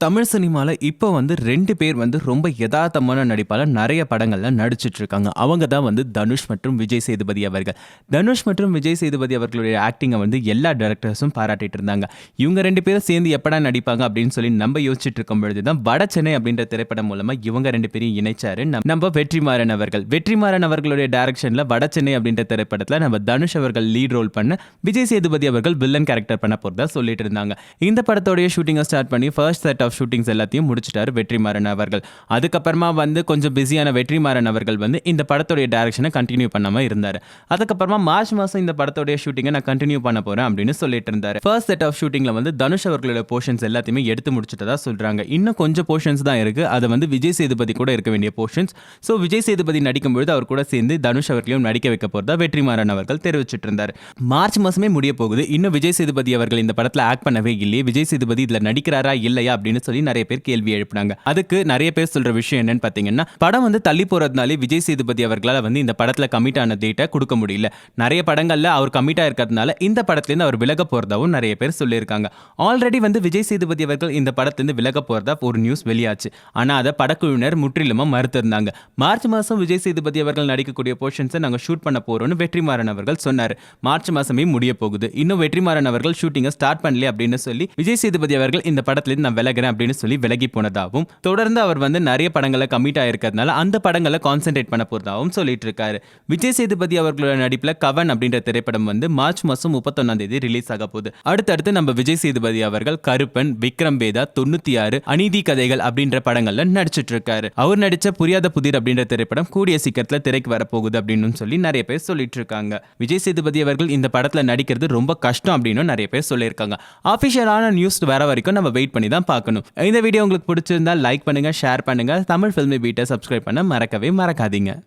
தமிழ் சினிமாவில் இப்போ வந்து ரெண்டு பேர் வந்து ரொம்ப யதார்த்தமான நடிப்பால் நிறைய படங்கள்ல நடிச்சிட்டு இருக்காங்க அவங்க தான் வந்து தனுஷ் மற்றும் விஜய் சேதுபதி அவர்கள். தனுஷ் மற்றும் விஜய் சேதுபதி அவர்களுடைய ஆக்டிங்கை வந்து எல்லா டேரக்டர்ஸும் பாராட்டிட்டு இருந்தாங்க இவங்க ரெண்டு பேரும் சேர்ந்து எப்படா நடிப்பாங்க அப்படின்னு சொல்லி நம்ம யோசிச்சுட்டு இருக்கும் பொழுது தான் வட சென்னை அப்படின்ற திரைப்படம் மூலமாக இவங்க ரெண்டு பேரும் இணைச்சாரு நம்ம- வெற்றிமாறன் அவர்கள். வெற்றிமாறன் அவர்களுடைய டேரக்ஷனில் வட சென்னை அப்படின்ற திரைப்படத்தில் நம்ம தனுஷ் அவர்கள் லீட் ரோல் பண்ண விஜய் சேதுபதி அவர்கள் வில்லன் கேரக்டர் பண்ண போகிறதா சொல்லிட்டு இருந்தாங்க இந்த படத்தோடைய ஷூட்டிங்கை ஸ்டார்ட் பண்ணி ஃபர்ஸ்ட் செட் ஆஃப் ஷூட்டிங்ஸ் எல்லாத்தையும் முடிச்சிட்டாரு வெற்றிமாறன் அவர்கள். அதுக்கப்புறமா வந்து கொஞ்சம் பிஸியான வெற்றிமாறன் அவர்கள் வந்து இந்த படத்துடைய டேரக்ஷனை கண்டினியூ பண்ணாம இருந்தார். அதுக்கப்புறமா மார்ச் மாதம் இந்த படத்துடைய ஷூட்டிங்கை நான் கண்டினியூ பண்ண போறேன் அப்படின்னு சொல்லிட்டு இருந்தார். ஃபர்ஸ்ட் செட் ஆஃப் ஷூட்டிங்ல வந்து தனுஷ் அவர்களோட போர்ஷன்ஸ் எல்லாத்தையுமே எடுத்து முடிச்சிட்டதா சொல்றாங்க. இன்னும் கொஞ்சம் போர்ஷன்ஸ் தான் இருக்கு. அது வந்து விஜய் சேதுபதி கூட இருக்க வேண்டிய போர்ஷன்ஸ் ஸோ விஜய் சேதுபதி நடிக்கும்பொழுது அவர் கூட சேர்ந்து தனுஷ் அவர்களையும் நடிக்க வைக்க போறதா வெற்றிமாறன் அவர்கள் தெரிவிச்சிட்டு இருந்தார். மார்ச் மாசமே முடிய போகுது. இன்னும் விஜய் சேதுபதி அவர்கள் இந்த படத்தில் ஆக்ட் பண்ணவே இல்லையே. விஜய் சேதுபதி இதில் நடிக்கிறாரா இல்லையா அப்படின்னு அப்படின்னு சொல்லி நிறைய பேர் கேள்வி எழுப்பினாங்க. அதுக்கு நிறைய பேர் சொல்ற விஷயம் என்னன்னு பாத்தீங்கன்னா படம் வந்து தள்ளி போறதுனாலே விஜய் சேதுபதி அவர்களால் வந்து இந்த படத்துல கமிட் ஆன டேட்டை கொடுக்க முடியல. நிறைய படங்கள்ல அவர் கமிட் ஆயிருக்கிறதுனால இந்த படத்துலேருந்து அவர் விலக போறதாவும் நிறைய பேர் சொல்லியிருக்காங்க. ஆல்ரெடி வந்து விஜய் சேதுபதி அவர்கள் இந்த படத்துலேருந்து விலக போறதா ஒரு நியூஸ் வெளியாச்சு. ஆனா அதை படக்குழுவினர் முற்றிலுமா மறுத்திருந்தாங்க. மார்ச் மாசம் விஜய் சேதுபதி அவர்கள் நடிக்கக்கூடிய போர்ஷன்ஸை நாங்கள் ஷூட் பண்ண போறோம்னு வெற்றிமாறன் அவர்கள் சொன்னார். மார்ச் மாசமே முடிய போகுது. இன்னும் வெற்றிமாறன் அவர்கள் ஷூட்டிங்கை ஸ்டார்ட் பண்ணல அப்படின்னு சொல்லி விஜய் சேதுபதி அவர்கள் இந்த படத்துலேருந்து நான் விலகிறேன் அப்படின்னு சொல்லி விலகி போனதாகவும் தொடர்ந்து அவர் வந்து நிறைய படங்களை கமிட் ஆயிருக்கிறதுனால அந்த படங்களை கான்சென்ட்ரேட் பண்ண போறதாகவும் சொல்லிட்டு இருக்காரு. விஜய் சேதுபதி அவர்களோட நடிப்புல கவன் அப்படின்ற திரைப்படம் வந்து மார்ச் மாசம் முப்பத்தொன்னாம் தேதி ரிலீஸ் ஆக போகுது. அடுத்தடுத்து நம்ம விஜய் சேதுபதி அவர்கள் கருப்பன் விக்ரம் வேதா தொண்ணூத்தி ஆறு அநீதி கதைகள் அப்படின்ற படங்கள்ல நடிச்சிட்டு இருக்காரு. அவர் நடிச்ச புரியாத புதிர் அப்படின்ற திரைப்படம் கூடிய சீக்கிரத்துல திரைக்கு வரப்போகுது அப்படின்னு சொல்லி நிறைய பேர் சொல்லிட்டு இருக்காங்க. விஜய் சேதுபதி அவர்கள் இந்த படத்துல நடிக்கிறது ரொம்ப கஷ்டம் அப்படின்னு நிறைய பேர் சொல்லியிருக்காங்க. ஆஃபிஷியலான நியூஸ் வர வரைக்கும் நம்ம வெயிட் பண்ணி தான் பார்க்கணும். இந்த வீடியோ உங்களுக்கு பிடிச்சிருந்தா லைக் பண்ணுங்க ஷேர் பண்ணுங்க. தமிழ் ஃபில்மி பீட்டை சப்ஸ்கிரைப் பண்ண மறக்கவே மறக்காதீங்க.